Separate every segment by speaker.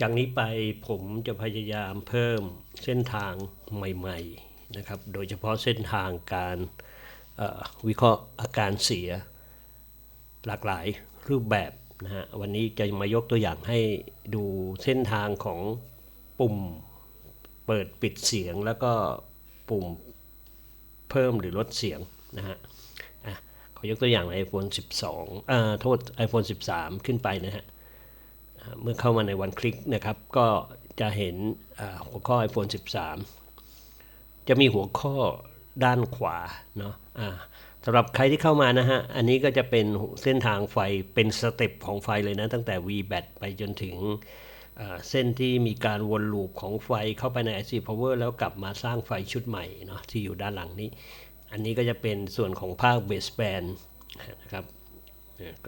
Speaker 1: จากนี้ไปผมจะพยายามเพิ่มเส้นทางใหม่ๆนะครับ โดยเฉพาะเส้นทางการวิเคราะห์อาการเสียหลากหลายรูปแบบนะฮะวันนี้จะมายกตัวอย่างให้ดูเส้นทางของปุ่มเปิดปิดเสียงแล้วก็ปุ่มเพิ่มหรือลดเสียงนะฮะอะขอยกตัวอย่างใน iPhone 12อ่าโทษ iPhone 13 ขึ้นไปนะฮะ เมื่อเข้ามาในวันคลิกนะครับ ก็จะเห็นหัวข้อ iPhone 13 จะมีหัวข้อด้านขวาเนาะอ่าสำหรับใครที่เข้ามานะฮะ อันนี้ก็จะเป็นเส้นทางไฟเป็นสเต็ปของไฟเลยนะ ตั้งแต่ VBAT ไปจนถึงเส้นที่มีการวนลูปของไฟเข้าไปใน IC Power แล้วกลับมาสร้างไฟชุดใหม่เนาะที่อยู่ด้านหลังนี้ อันนี้ก็จะเป็นส่วนของภาคเบสแบนนะครับ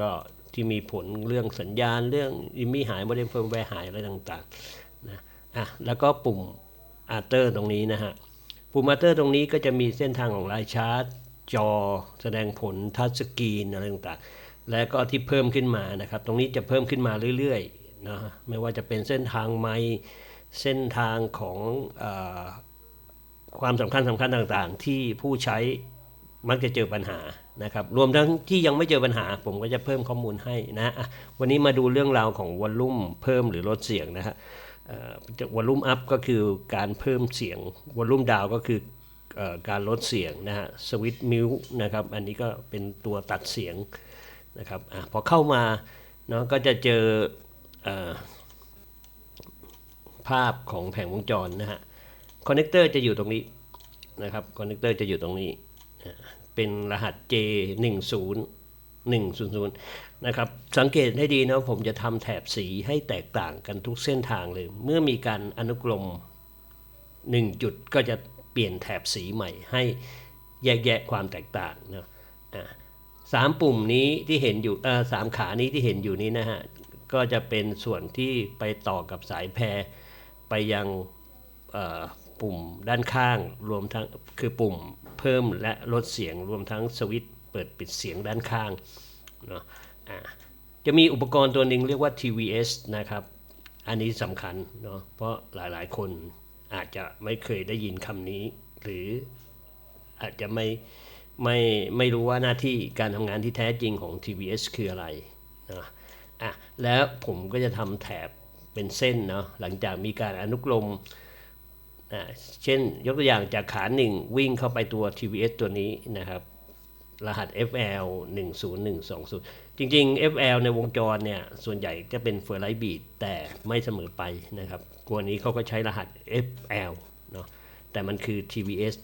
Speaker 1: ก็ ที่มีผลเรื่องสัญญาณเรื่องอิมมี่หายโมเด็มเฟิร์มแวร์หายอะไรต่างๆนะอะแล้วก็ปุ่มอาร์เตอร์ตรงนี้นะฮะ ปุ่มอาร์เตอร์ตรงนี้ก็จะมีเส้นทางของไลชาร์จจอ แสดงผลทัชสกรีนอะไรต่างๆ และก็ที่เพิ่มขึ้นมานะครับ ตรงนี้จะเพิ่มขึ้นมาเรื่อยๆนะฮะไม่ว่าจะเป็นเส้นทางไมเส้นทางของอความสำคัญสำคัญต่างๆ ที่ผู้ใช้ มักจะเจอปัญหานะครับ รวมทั้งที่ยังไม่เจอปัญหา ผมก็จะเพิ่มข้อมูลให้นะ วันนี้มาดูเรื่องราวของวอลลุ่มเพิ่มหรือลดเสียงนะฮะวอลลุ่มอัพก็คือการเพิ่มเสียงวอลลุ่มดาวก็คือเอ่อการลดเสียงนะฮะสวิตมิวนะครับ อันนี้ก็เป็นตัวตัดเสียงนะครับอพอเข้ามาเนาะก็จะเจอเอ่อภาพของแผงวงจรนะฮะคอนเนคเตอร์จะอยู่ตรงนี้นะครับคอนเนคเตอร์จะอยู่ตรงนี้ เป็นรหัส J 1 0 1 0 0นะครับ สังเกตให้ดีนะผมจะทำแถบสีให้แตกต่างกันทุกเส้นทางเลย เมื่อมีการอนุกรม 1 จุดก็จะเปลี่ยนแถบสีใหม่ให้แยกแยะความแตกต่างนะสามปุ่มนี้ที่เห็นอยู่สามขานี้ที่เห็นอยู่นี้นะฮะ ก็จะเป็นส่วนที่ไปต่อกับสายแพรไปยังปุ่มด้านข้างรวมทั้งคือปุ่ม เพิ่มและลดเสียงรวมทั้งสวิตช์เปิดปิดเสียงด้านข้างเนาะจะมีอุปกรณ์ตัวหนึ่งเรียกว่า TVS นะครับ อันนี้สำคัญเนาะเพราะหลายๆ คนอาจจะไม่เคยได้ยินคำนี้ หรืออาจจะไม่ไม่ไม่รู้ว่าหน้าที่การทำงานที่แท้จริงของ TVS คืออะไรนะอะแล้วผมก็จะทำแถบเป็นเส้นเนาะหลังจากมีการอนุกรม เช่นยกตัวอย่างจากขาหนึ่งวิ่งเข้าไปตัว TVS ตัวนี้นะครับ รหัส FL 10120 จริงๆ FL ในวงจรเนี่ย ส่วนใหญ่จะเป็นเฟอร์ไลท์บีดแต่ไม่เสมอไปนะครับตัวนี้เขาก็ใช้รหัส FL เนาะแต่มันคือ TVS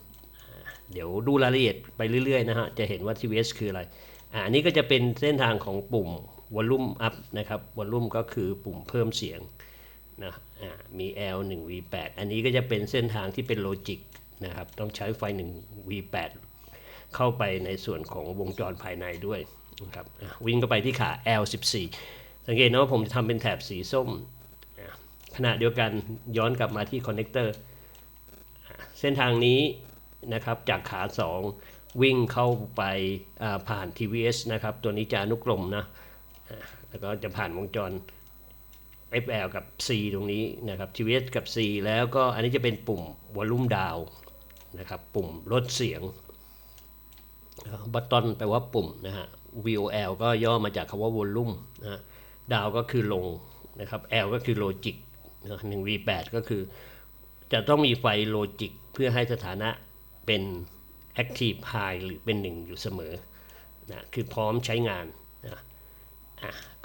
Speaker 1: เดี๋ยวดูรายละเอียดไปเรื่อยๆนะฮะ จะเห็นว่า TVS คืออะไรอ่าอันนี้ก็จะเป็นเส้นทางของปุ่ม Volume Up นะครับ Volume ก็คือปุ่มเพิ่มเสียงนะ มี L 1 V8 อันนี้ก็จะเป็นเส้นทางที่เป็นโลจิกนะครับ ต้องใช้ไฟ1 V8 เข้าไปในส่วนของวงจรภายในด้วยนะครับวิ่งเข้าไปที่ขา L14 สังเกตนะว่าผมจะทำเป็นแถบสีส้ม ขณะเดียวกันย้อนกลับมาที่คอนเนคเตอร์เส้นทางนี้นะครับจากขา 2 วิ่งเข้าไปผ่าน TVS นะครับ ตัวนี้จะอนุกรมนะแล้วก็จะผ่านวงจร FL กับ C ตรงนี้นะครับ TVS กับ C แล้วก็อันนี้จะเป็นปุ่ม Volume Down นะครับ ปุ่มลดเสียงบัตตอนแปลว่าปุ่มนะฮะ VOL ก็ย่อมาจากคำว่า Volume นะฮะ Down ก็คือลงนะครับ L ก็คือ Logic นะ1 V8 ก็คือ จะต้องมีไฟ Logic เพื่อให้สถานะเป็น Active High หรือเป็น 1 อยู่เสมอนะคือพร้อมใช้งานนะ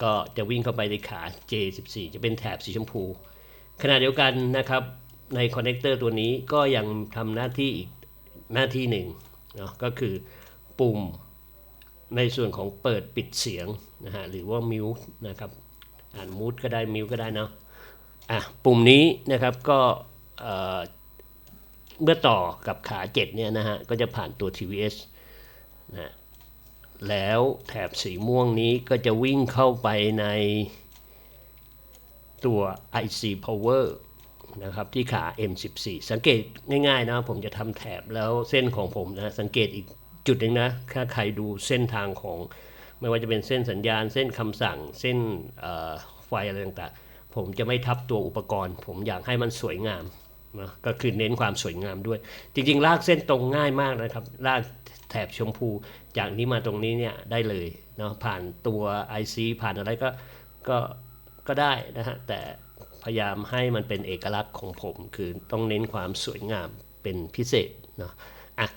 Speaker 1: ก็จะวิ่งเข้าไปในขา J14 จะเป็นแถบสีชมพู ขณะเดียวกันนะครับในคอนเนคเตอร์ตัวนี้ก็ยังทำหน้าที่อีกหน้าที่หนึ่งเนาะก็คือปุ่มในส่วนของเปิดปิดเสียงนะฮะหรือว่ามิวนะครับอ่านมูดก็ได้มิวก็ได้เนาะอะปุ่มนี้นะครับก็เอ่อเมื่อต่อกับขา 7 เนี่ยนะฮะ ก็จะผ่านตัว TVS นะ แล้วแถบสีม่วงนี้ก็จะวิ่งเข้าไปในตัว IC Power นะครับที่ขา M14 สังเกตง่ายๆนะผมจะทำแถบแล้วเส้นของผมนะ สังเกตอีกจุดหนึ่งนะ ถ้าใครดูเส้นทางของ ไม่ว่าจะเป็นเส้นสัญญาณ เส้นคำสั่ง เส้นไฟอะไรต่างๆ ผมจะไม่ทับตัวอุปกรณ์ ผมอยากให้มันสวยงามนะก็คือเน้นความสวยงามด้วย จริงๆ ลากเส้นตรงง่ายมากนะครับ ลาก แถบชมพู จากนี้มาตรงนี้เนี่ยได้เลยเนาะผ่านตัว IC ผ่านอะไรก็ก็ก็ได้นะฮะแต่พยายามให้มันเป็นเอกลักษณ์ของผมคือต้องเน้นความสวยงามเป็นพิเศษเนาะอะ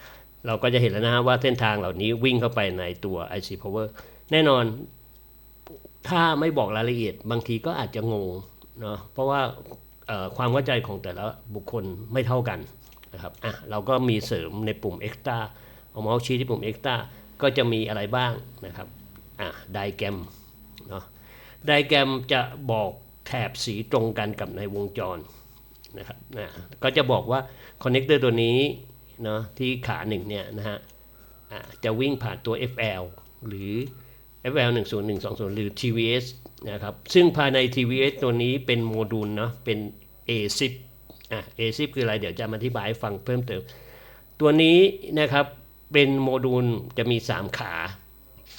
Speaker 1: เราก็จะเห็นแล้วนะฮะว่าเส้นทางเหล่านี้วิ่งเข้าไปในตัว IC Power แน่นอนถ้าไม่บอกรายละเอียดบางทีก็อาจจะงงเนาะเพราะว่าความเข้าใจของแต่ละบุคคลไม่เท่ากันนะครับอะเราก็มีเสริมในปุ่ม Extra เอาเมาส์ชี้ที่ปุ่ม Extra ก็จะมีอะไรบ้างนะครับ อะไดแกรมเนาะไดแกรมจะบอกแถบสีตรงกันกับในวงจรนะครับนะก็จะบอกว่าคอนเนคเตอร์ตัวนี้เนาะที่ขาหนึ่งเนี่ยนะฮะอะจะวิ่งผ่านตัว FL หรือ FL 1 0 1 2 0 หรือ TVS นะครับ ซึ่งภายใน TVS ตัวนี้เป็นโมดูลเนาะเป็น A10 อะ A10 คืออะไร เดี๋ยวจะมาอธิบายให้ฟังเพิ่มเติม ตัวนี้นะครับ เป็นโมดูลจะมี 3 ขา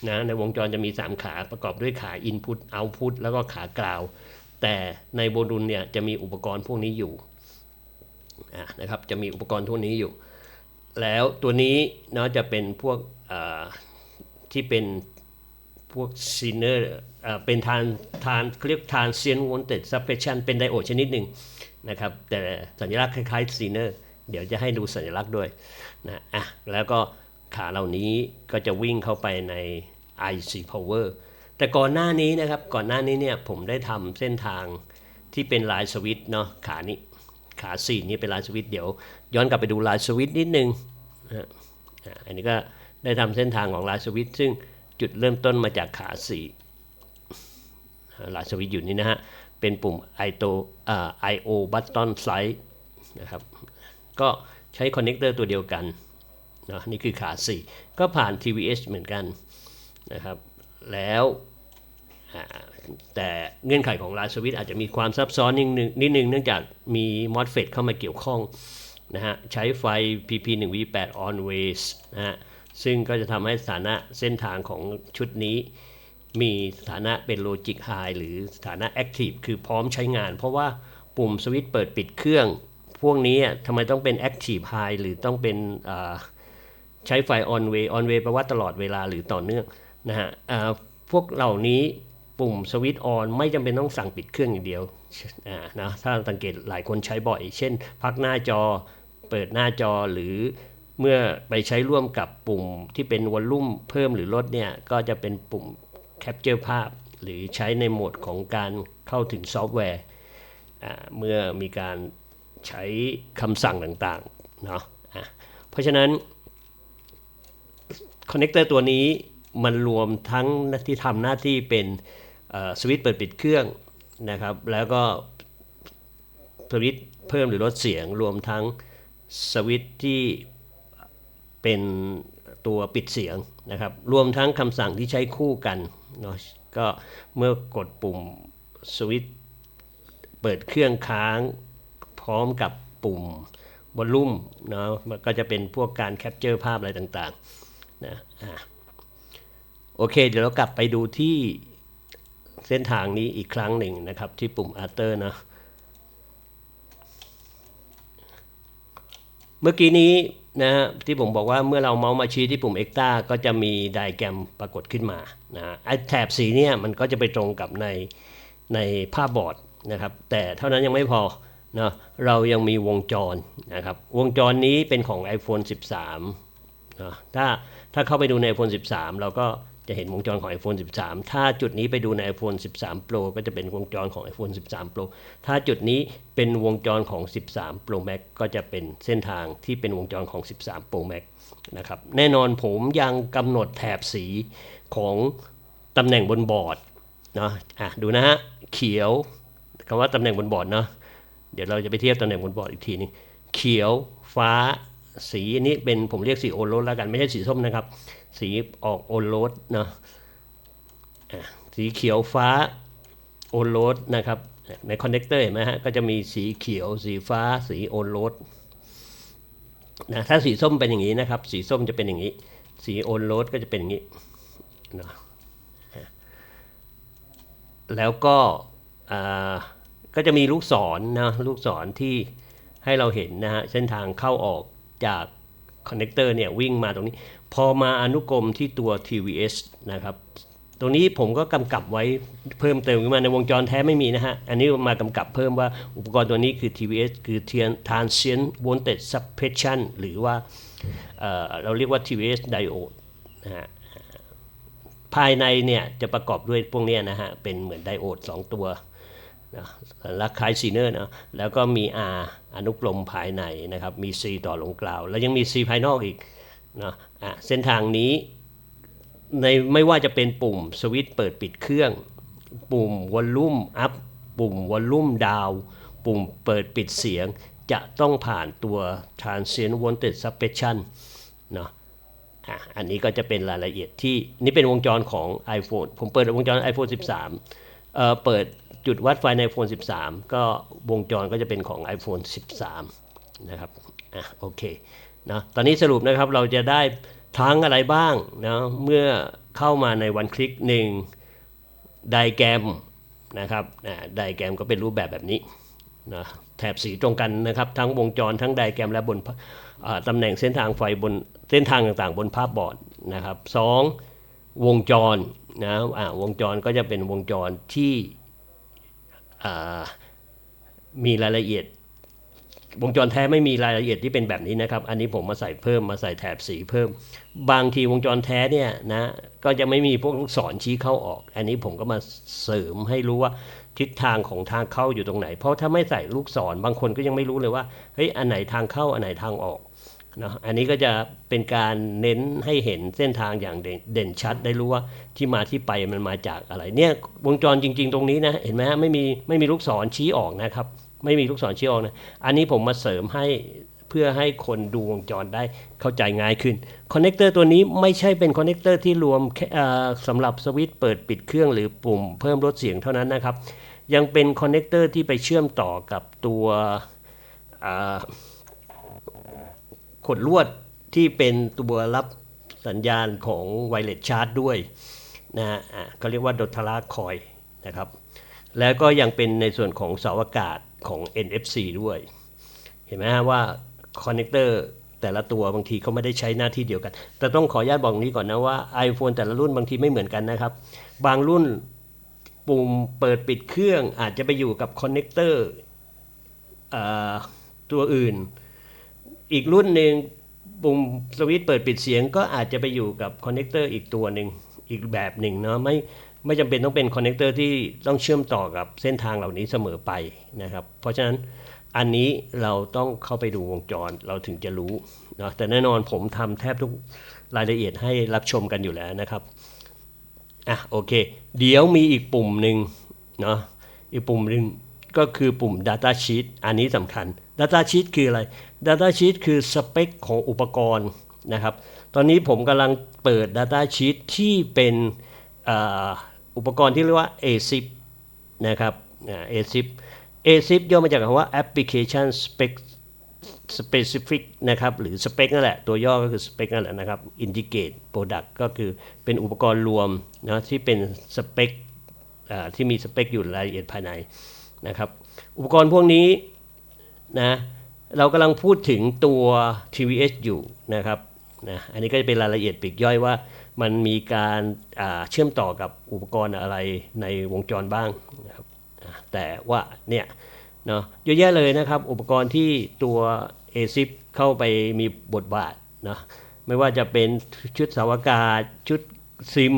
Speaker 1: นะในวงจรจะมี 3 ขาประกอบด้วยขา Input Output แล้วก็ขากราว แต่ในโมดูลเนี่ยจะมีอุปกรณ์พวกนี้อยู่นะครับจะมีอุปกรณ์พวกนี้อยู่ แล้วตัวนี้เนาะจะเป็นพวกที่เป็นพวกซีเนอร์เป็นทานทานเรียกทานเซียนวอนเต็ดซับเพชันเป็นไดโอดชนิดหนึ่งนะครับแต่สัญลักษณ์คล้ายๆซีเนอร์ เดี๋ยวจะให้ดูสัญลักษณ์ด้วยนะอะแล้วก็ขาเหล่านี้ก็จะวิ่งเข้าไปใน IC Power แต่ก่อนหน้านี้นะครับก่อนหน้านี้เนี่ยผมได้ทำเส้นทางที่เป็นลายสวิตเนาะขานี้ขาสี่นี้เป็นลายสวิตเดี๋ยว ย้อนกลับไปดูลายสวิตนิดนึงนะฮะอันนี้ก็ได้ทำเส้นทางของลายสวิตซึ่งจุดเริ่มต้นมาจากขาสี่ลายสวิตอยู่นี่นะฮะเป็นปุ่ม i o IO button slide นะครับ ก็ใช้คอนเนคเตอร์ตัวเดียวกันนะนี่คือขา 4 ก็ผ่าน TVS เหมือนกันนะครับ แล้วแต่เงื่อนไขของลายสวิตช์อาจจะมีความซับซ้อนนิดนึงนิดนึงเนื่องจากมี MOSFET เข้ามาเกี่ยวข้องนะฮะใช้ไฟ PP1V8 on ways นะฮะซึ่งก็จะทำให้สถานะเส้นทางของชุดนี้ มีสถานะเป็น Logic High หรือสถานะ Active คือพร้อมใช้งาน เพราะว่าปุ่มสวิตช์เปิดปิดเครื่อง พวกนี้อะทำไมต้องเป็น Active High หรือต้องเป็นใช้ไฟ on way on way แปลว่าตลอดเวลาหรือต่อเนื่องนะฮะพวกเหล่านี้ปุ่มสวิตช์ on ไม่จำเป็นต้องสั่งปิดเครื่องอย่างเดียวนะถ้าสังเกตหลายคนใช้บ่อย เช่น พักหน้าจอเปิดหน้าจอหรือเมื่อไปใช้ร่วมกับปุ่มที่เป็นวอลลุ่มเพิ่มหรือลดเนี่ย ก็จะเป็นปุ่มแคปเจอร์ภาพ หรือใช้ในโหมดของการเข้าถึงซอฟต์แวร์เมื่อมีการ ใช้คำสั่งต่างๆเนาะะเพราะฉะนั้นคอนเนคเตอร์ตัวนี้มันรวมทั้งที่ทำหน้าที่เป็นสวิตช์เปิดปิดเครื่องนะครับ แล้วก็สวิตช์เพิ่มหรือลดเสียงรวมทั้งสวิตช์ที่เป็นตัวปิดเสียงนะครับ รวมทั้งคำสั่งที่ใช้คู่กันเนาะก็เมื่อกดปุ่มสวิตช์เปิดเครื่องค้าง ร้อมกับปุ่มวอลลุ่มเนาะมันก็จะเป็นพวกการแคปเจอร์ภาพอะไรต่างๆนะอะโอเค เดี๋ยวเรากลับไปดูที่เส้นทางนี้อีกครั้งหนึ่งนะครับ ที่ปุ่ม Alter นะเมื่อกี้นี้นะฮะที่ผมบอกว่าเมื่อเราเมาส์มาชี้ที่ปุ่ม Extra ก็จะมีไดแกรมปรากฏขึ้นมานะไอแถบสีเนี่ยมันก็จะไปตรงกับในในภาพบอร์ดนะครับ แต่เท่านั้นยังไม่พอ นะเรายังมีวงจรนะครับ วงจรนี้เป็นของ iPhone 13นะถ้าถ้าเข้าไปดูใน iPhone 13 เราก็จะเห็นวงจรของ iPhone 13 ถ้าจุดนี้ไปดูใน iPhone 13 Pro ก็จะเป็นวงจรของ iPhone 13 Pro ถ้าจุดนี้เป็นวงจรของ 13 Pro Max ก็จะเป็นเส้นทางที่เป็นวงจรของ 13 Pro Max นะครับ แน่นอนผมยังกำหนดแถบสีของตำแหน่งบนบอร์ดนะอะดูนะฮะ เขียวคำว่าตำแหน่งบนบอร์ดเนาะ เดี๋ยวเราจะไปเทียบตำแหน่งบนบอร์ดอีกทีนึงเขียวฟ้าสีอันนี้เป็นผมเรียกสีโอโรสแล้วกันไม่ใช่สีส้มนะครับ สีออกโอโรสเนาะสีเขียวฟ้าโอโรสนะครับ ในคอนเนคเตอร์เห็นไหมฮะก็จะมีสีเขียว สีฟ้า สีโอรสนะถ้าสีส้มเป็นอย่างนี้นะครับ สีส้มจะเป็นอย่างนี้ สีโอโรสก็จะเป็นอย่างนี้เนาะแล้วก็อ่า ก็จะมีลูกศรนนะลูกศรที่ให้เราเห็นนะฮะเส้นทางเข้าออกจากคอนเนคเตอร์เนี่ยวิ่งมาตรงนี้ พอมาอนุกรมที่ตัว TVS นะครับตรงนี้ผมก็กำกับไว้เพิ่มเติมขึ้นมาในวงจรแท้ไม่มีนะฮะ อันนี้มากำกับเพิ่มว่าอุปกรณ์ตัวนี้คือ TVS คือ Transient Voltage Suppression หรือว่าเเราเรียกว่า TVS Diode นะฮะภายในเนี่ยจะประกอบด้วยพวกนี้นะฮะ เป็นเหมือนไดโอด 2 ตัว นะลักคล้ายซีเนอร์นะแล้วก็มี R อนุกรมภายในนะครับมี C ต่อลงกล่าว แล้วยังมี C ภายนอกอีกนะอะเส้นทางนี้ในไม่ว่าจะเป็นปุ่มสวิตช์เปิดปิดเครื่อง ปุ่มวอลลุ่มอัพปุ่มวอลลุ่มดาว ปุ่มเปิดปิดเสียง จะต้องผ่านตัว transient voltage suppression เนาะอะอันนี้ก็จะเป็นรายละเอียดที่นี่เป็นวงจรของ iPhone ผมเปิดวงจร iPhone 13เอ่อเปิด จุดวัดไฟใน iPhone 13 ก็วงจรก็จะเป็นของ iPhone 13 นะครับ อะโอเคนะตอนนี้สรุปนะครับเราจะได้ทั้งอะไรบ้างนะเมื่อเข้ามาในวันคลิกหนึ่งไดแกรมนะครับนะไดแกรมก็เป็นรูปแบบแบบนี้นะแถบสีตรงกันนะครับ ทั้งวงจรทั้งไดแกรมและบนตำแหน่งเส้นทางไฟบนเส้นทางต่างๆ บนภาพบอร์ดนะครับสองวงจรนะอ่าวงจรก็จะเป็นวงจรที่ มีรายละเอียด วงจรแท้ไม่มีรายละเอียดที่เป็นแบบนี้นะครับ อันนี้ผมมาใส่เพิ่มมาใส่แถบสีเพิ่ม บางทีวงจรแท้เนี่ยนะก็จะไม่มีพวกลูกศรชี้เข้าออก อันนี้ผมก็มาเสริมให้รู้ว่าทิศทางของทางเข้าอยู่ตรงไหน เพราะถ้าไม่ใส่ลูกศรบางคนก็ยังไม่รู้เลยว่าเฮ้ยอันไหนทางเข้าอันไหนทางออก เนาะอันนี้ก็จะเป็นการเน้นให้เห็นเส้นทางอย่างเด่นเดนชัดได้รู้ว่าที่มาที่ไปมันมาจากอะไร เนี่ยวงจรจริง ๆ ตรงนี้นะเห็นไหมฮะไม่มีไม่มีลูกศรชี้ออกนะครับ ไม่มีลูกศรชี้ออกนะอันนี้ผมมาเสริมให้เพื่อให้คนดูวงจรได้เข้าใจง่ายขึ้นคอนเนคเตอร์ตัวนี้ไม่ใช่เป็นคอนเนคเตอร์ที่รวมสำหรับสวิตช์เปิดปิดเครื่องหรือปุ่มเพิ่มลดเสียงเท่านั้นนะครับ ยังเป็นคอนเนคเตอร์ที่ไปเชื่อมต่อกับตัวอ่า ขดลวดที่เป็นตัวรับสัญญาณของไวเลสชาร์จด้วยนะฮะเขาเรียกว่าดทาราคอยนะครับ แล้วก็ยังเป็นในส่วนของเสาอากาศของ NFC ด้วย เห็นไหมฮะว่าคอนเนคเตอร์แต่ละตัวบางทีเขาไม่ได้ใช้หน้าที่เดียวกัน แต่ต้องขออนุญาตบอกนี้ก่อนนะว่า iPhone แต่ละรุ่นบางทีไม่เหมือนกันนะครับ บางรุ่นปุ่มเปิดปิดเครื่องอาจจะไปอยู่กับคอนเนคเตอร์ตัวอื่น อีกรุ่นหนึ่งปุ่มสวิตช์เปิดปิดเสียงก็อาจจะไปอยู่กับคอนเนคเตอร์อีกตัวหนึ่งอีกแบบหนึ่งเนาะไม่ไม่จำเป็นต้องเป็นคอนเนคเตอร์ที่ต้องเชื่อมต่อกับเส้นทางเหล่านี้เสมอไปนะครับ เพราะฉะนั้นอันนี้เราต้องเข้าไปดูวงจรเราถึงจะรู้เนาะแต่แน่นอนผมทำแทบทุกรายละเอียดให้รับชมกันอยู่แล้วนะครับอะโอเค เดี๋ยวมีอีกปุ่มหนึ่งเนาะอีกปุ่มหนึ่ง ก็คือปุ่ม Data Sheet อันนี้สำคัญ Data Sheet คืออะไร Data Sheet คือสเปคของอุปกรณ์นะครับ ตอนนี้ผมกำลังเปิด Data Sheet ที่เป็นอ,อุปกรณ์ที่เรียกว่า ASIP นะครับอ่า ASIP ASIP ย่อมาจากคำว่า Application Spec specific นะครับ หรือ spec นั่นแหละ ตัวย่อก็คือ spec นั่นแหละนะครับ indicate product ก็คือเป็นอุปกรณ์รวมนะที่เป็น spec ที่มี spec อยู่รายละเอียดภายใน นะครับ อุปกรณ์พวกนี้นะเรากำลังพูดถึงตัว TVS อยู่นะครับนะอันนี้ก็จะเป็นรายละเอียดปีกย่อยว่า มันมีการาเชื่อมต่อกับอุปกรณ์อะไรในวงจรบ้างนะครับแต่ว่าเนี่ยเนาะเยอะแยะเลยนะครับ อุปกรณ์ที่ตัว ASIP เข้าไปมีบทบาทนะไม่ว่าจะเป็นชุดสาวกาศชุดซิม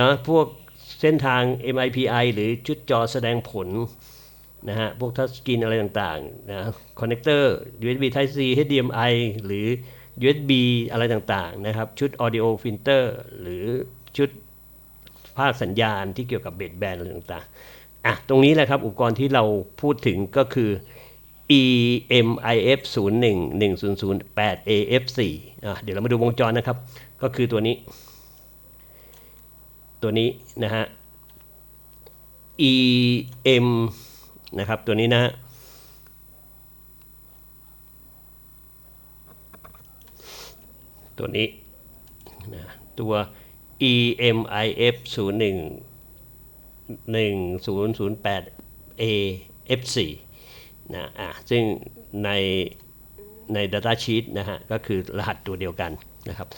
Speaker 1: นะพวก เส้นทาง MIPI หรือชุดจอแสดงผลนะฮะ พวกทัชสกรีนอะไรต่างๆนะคอนเนคเตอร์ USB Type C HDMI หรือ USB อะไรต่างๆนะครับ ชุด Audio Filter หรือชุดภาคสัญญาณที่เกี่ยวกับเบสแบนอะไรต่างๆ อะ ตรงนี้แหละครับ อุปกรณ์ที่เราพูดถึงก็คือ EMIF 0 1 1 0 0 8 AF 4อะเดี๋ยวเรามาดูวงจรนะครับ ก็คือตัวนี้ ตัวนี้นะฮะ EM นะครับ ตัวนี้นะฮะ ตัวนี้นะตัว EMIF 0 1 1008 A F4 นะอะซึ่งในใน Data Sheet นะฮะ ก็คือรหัสตัวเดียวกันนะครับ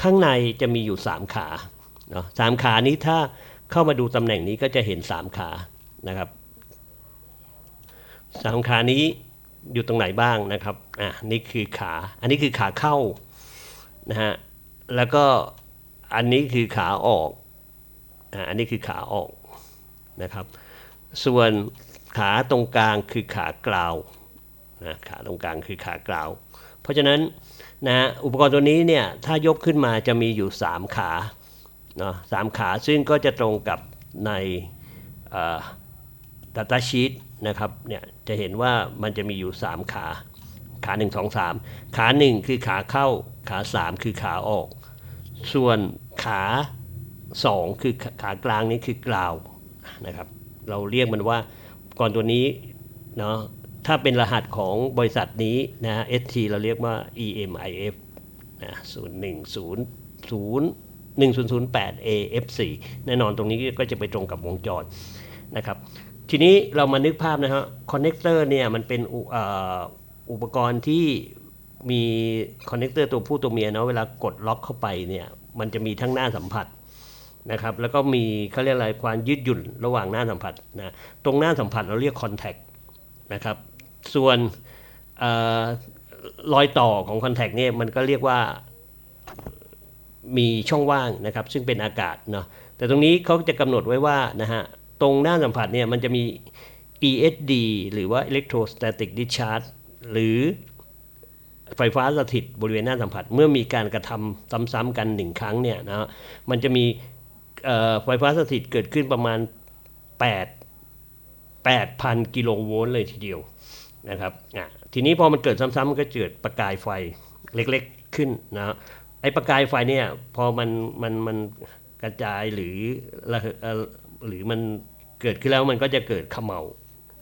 Speaker 1: ข้างในจะมีอยู่ 3 ขา เนาะสามขานี้ถ้าเข้ามาดูตำแหน่งนี้ก็จะเห็น3ขานะครับสามขานี้อยู่ตรงไหนบ้างนะครับอะนี่คือขาอันนี้คือขาเข้านะฮะแล้วก็อันนี้คือขาออกอะอันนี้คือขาออกนะครับ ส่วนขาตรงกลางคือขากราวนะขาตรงกลางคือขากราว เพราะฉะนั้นนะอุปกรณ์ตัวนี้เนี่ยถ้ายกขึ้นมาจะมีอยู่ 3 ขา เนาะสามขาซึ่งก็จะตรงกับในเอ่อ Data Sheet นะครับเนี่ยจะเห็นว่ามันจะมีอยู่ 3 ขาขา 1 2 3 ขา 1 คือขาเข้าขา 3 คือขาออก ส่วนขา 2 คือขากลางนี้คือกราวนะครับเราเรียกมันว่าก่อนตัวนี้เนาะถ้าเป็นรหัสของบริษัทนี้นะ ST เราเรียกว่า EMIF นะ010 1008 AF4 แน่นอนตรงนี้ก็จะไปตรงกับวงจรนะครับ ทีนี้เรามานึกภาพนะฮะคอนเนคเตอร์เนี่ยมันเป็นอุเอ่ออุปกรณ์ที่มีคอนเนคเตอร์ตัวผู้ตัวเมียเนาะเวลากดล็อกเข้าไปเนี่ยมันจะมีทั้งหน้าสัมผัสนะครับแล้วก็มีเขาเรียกอะไรความยืดหยุ่นระหว่างหน้าสัมผัสนะตรงหน้าสัมผัสเราเรียกคอนแทคนะครับส่วนออรอยต่อของคอนแทคเนี่ยมันก็เรียกว่า มีช่องว่างนะครับ ซึ่งเป็นอากาศเนาะแต่ตรงนี้เขาจะกำหนดไว้ว่านะฮะตรงหน้าสัมผัสเนี่ยมันจะมี ESD หรือว่า electrostatic discharge หรือไฟฟ้าสถิตบริเวณหน้าสัมผัส เมื่อมีการกระทำซ้ำๆกันหนึ่งครั้งเนี่ยนะมันจะมีไฟฟ้าสถิตเกิดขึ้นประมาณ 8 8,000 กิโลโวลต์เลยทีเดียวนะครับอะทีนี้พอมันเกิดซ้ำๆมันก็เกิดประกายไฟเล็กๆขึ้นนะ ไอ้ประกายไฟเนี่ยพอมันมันมันกระจายหรือระหรือมันเกิดขึ้นแล้วมันก็จะเกิดขมเหลา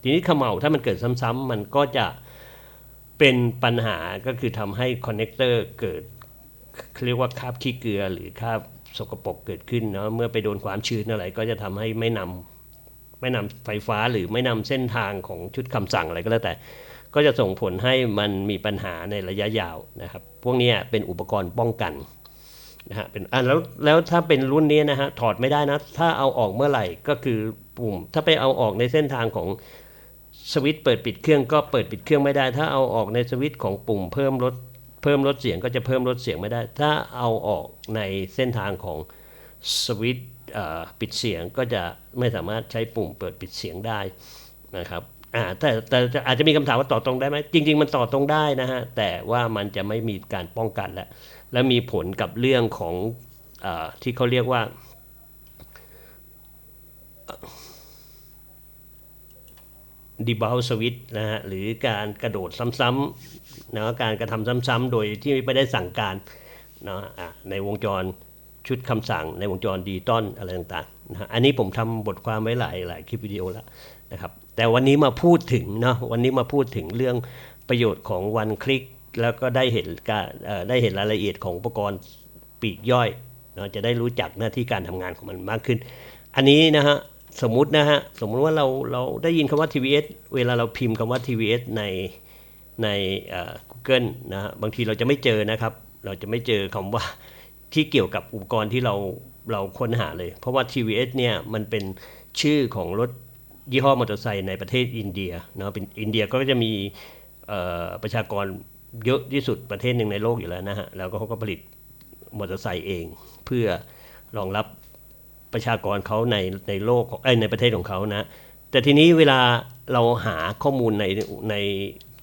Speaker 1: ทีนี้ขมเหลาถ้ามันเกิดซ้ำๆมันก็จะเป็นปัญหาก็คือทำให้คอนเนคเตอร์เกิดเรียกว่าคราบขี้เกลือหรือคราบสกปรกเกิดขึ้นเนาะเมื่อไปโดนความชื้นอะไรก็จะทำให้ไม่นำไม่นำไฟฟ้าหรือไม่นำเส้นทางของชุดคำสั่งอะไรก็แล้วแต่ ก็จะส่งผลให้มันมีปัญหาในระยะยาวนะครับ พวกนี้เป็นอุปกรณ์ป้องกันนะฮะเป็นอะแล้วแล้วถ้าเป็นรุ่นนี้นะฮะถอดไม่ได้นะ ถ้าเอาออกเมื่อไหร่ก็คือปุ่ม ถ้าไปเอาออกในเส้นทางของสวิตช์เปิดปิดเครื่องก็เปิดปิดเครื่องไม่ได้ ถ้าเอาออกในสวิตช์ของปุ่มเพิ่มลดเพิ่มลดเสียงก็จะเพิ่มลดเสียงไม่ได้ ถ้าเอาออกในเส้นทางของสวิตช์ปิดเสียงก็จะไม่สามารถใช้ปุ่มเปิดปิดเสียงได้นะครับ อ่าแต่แต่อาจจะมีคำถามว่าต่อตรงได้ไหมจริง ๆ มันต่อตรงได้นะฮะ แต่ว่ามันจะไม่มีการป้องกันและและมีผลกับเรื่องของอที่เขาเรียกว่าดีบ u ลสวิตนะฮะ หรือการกระโดดซ้ำๆนะการกระทำซ้ำๆโดยที่ไม่ได้สั่งการเนาะะในวงจรชุดคำสั่งในวงจรดิจิตอลอะไรต่างๆนะะอันนี้ผมทำบทความไว้หลายหลายคลิปวิดีโอแล้วนะครับ แต่วันนี้มาพูดถึงเนาะวันนี้มาพูดถึงเรื่องประโยชน์ของวันคลิก แล้วก็ได้เห็นการได้เห็นรายละเอียดของอุปกรณ์ปีกย่อยเนาะจะได้รู้จักหน้าที่การทำงานของมันมากขึ้น อันนี้นะฮะสมมุตินะฮะสมมุติว่าเราเราได้ยินคำว่า TVS เวลาเราพิมพ์คำว่า TVS ในในอ่อ Google นะฮะบางทีเราจะไม่เจอนะครับ เราจะไม่เจอคำว่าที่เกี่ยวกับอุปกรณ์ที่เราเราค้นหาเลย เพราะว่า TVS เนี่ยมันเป็นชื่อของรถ ยี่ห้อมอเตอร์ไซค์ในประเทศอินเดียเนาะเป็นอินเดียก็จะมีประชากรเยอะที่สุดประเทศหนึ่งในโลกอยู่แล้วนะฮะ แล้วก็เขาก็ผลิตมอเตอร์ไซค์เอง เพื่อรองรับประชากรเขาในในโลกของเอ้ในประเทศของเขานะ แต่ทีนี้เวลาเราหาข้อมูลในใน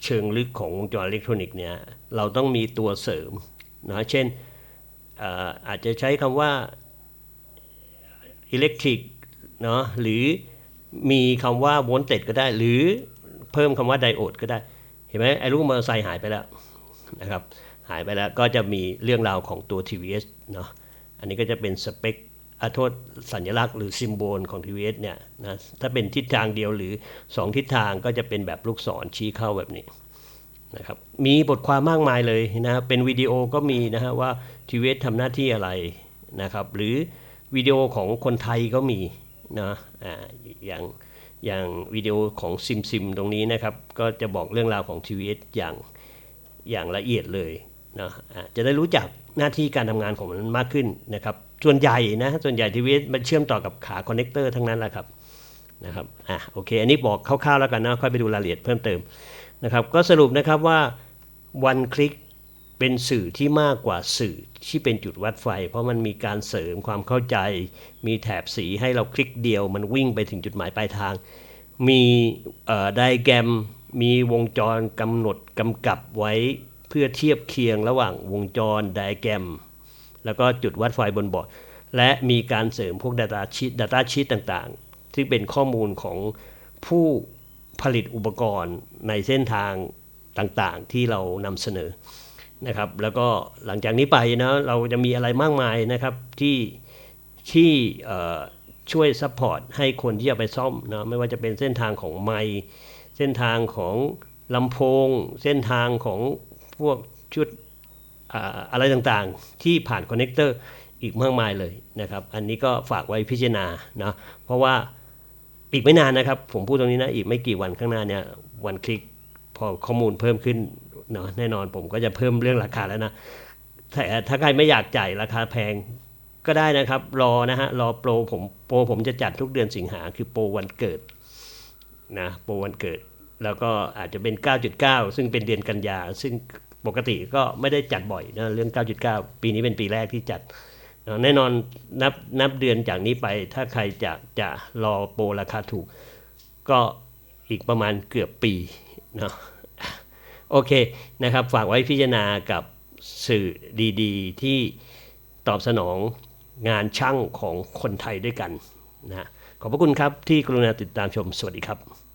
Speaker 1: เชิงลึกของวงจรอิเล็กทรอนิกส์เนี่ย เราต้องมีตัวเสริมนะเช่นอาจจะใช้คำว่าอิเล็กทริกเนาะหรือ มีคำว่าโวลเตจก็ได้ หรือเพิ่มคำว่าไดโอดก็ได้ เห็นไหมไอ้ลูกมอเตอร์ไซค์หายไปแล้วนะครับ หายไปแล้วก็จะมีเรื่องราวของตัว TVS เนาะ อันนี้ก็จะเป็นสเปคอาโทษสัญลักษณ์หรือซิมโบลของ TVS เนี่ยนะถ้าเป็นทิศทางเดียวหรือ 2 ทิศทางก็จะเป็นแบบลูกศรชี้เข้าแบบนี้นะครับมีบทความมากมายเลยนะเป็นวิดีโอก็มีนะฮะว่าทีวีทำหน้าที่อะไรนะครับ หรือวิดีโอของคนไทยก็มี นะอ่าอย่างอย่างวิดีโอของซิมซิมตรงนี้นะครับ ก็จะบอกเรื่องราวของทีวีอย่างอย่างละเอียดเลยนะอะจะได้รู้จักหน้าที่การทำงานของมันมากขึ้นนะครับ ส่วนใหญ่นะส่วนใหญ่ทีวีมันเชื่อมต่อกับขาคอนเนคเตอร์ทั้งนั้นแหละครับนะครับอะโอเค อันนี้บอกคร่าวๆแล้วกันนะค่อยไปดูรายละเอียดเพิ่มเติมนะครับ ก็สรุปนะครับว่าวันคลิก เป็นสื่อที่มากกว่าสื่อที่เป็นจุดวัดไฟ เพราะมันมีการเสริมความเข้าใจ มีแถบสีให้เราคลิกเดียว มันวิ่งไปถึงจุดหมายปลายทาง มีไดแกรม มีวงจรกำหนดกำกับไว้เพื่อเทียบเคียงระหว่างวงจรไดแกรม แล้วก็จุดวัดไฟบนบอร์ด และมีการเสริมพวก Data Sheet Data Sheet ต่างๆ ที่เป็นข้อมูลของผู้ผลิตอุปกรณ์ในเส้นทางต่างๆ ที่เรานำเสนอ นะครับแล้วก็หลังจากนี้ไปนะเราจะมีอะไรมากมายนะครับที่ที่ช่วยซัพพอร์ตให้คนที่จะไปซ่อมนะไม่ว่าจะเป็นเส้นทางของไมค์เส้นทางของลำโพง เส้นทางของพวกชุดออะไรต่างๆ ที่ผ่านคอนเนคเตอร์อีกมากมายเลยนะครับ อันนี้ก็ฝากไว้พิจารณานะเพราะว่าอีกไม่นานนะครับ ผมพูดตรงนี้นะ อีกไม่กี่วันข้างหน้าเนี่ย วันคลิกพอข้อมูลเพิ่มขึ้น เนาะแน่นอนผมก็จะเพิ่มเรื่องราคาแล้วนะแต่ถ้าใครไม่อยากจ่ายราคาแพงก็ได้นะครับ รอนะฮะรอโปรผมโปรผมจะจัดทุกเดือนสิงหาคือโปรวันเกิดนะโปรวันเกิด แล้วก็อาจจะเป็น 9.9 ซึ่งเป็นเดือนกันยา ซึ่งปกติก็ไม่ได้จัดบ่อยนะเรื่อง 9.9 ปีนี้เป็นปีแรกที่จัดแน่นอนนับนับเดือนจากนี้ไป ถ้าใครจะจะรอโปรราคาถูก ก็อีกประมาณเกือบปีเนาะ โอเคนะครับ ฝากไว้พิจารณากับสื่อดีๆ ที่ตอบสนองงานช่างของคนไทยด้วยกันนะขอบพระคุณครับที่กรุณาติดตามชมสวัสดีครับ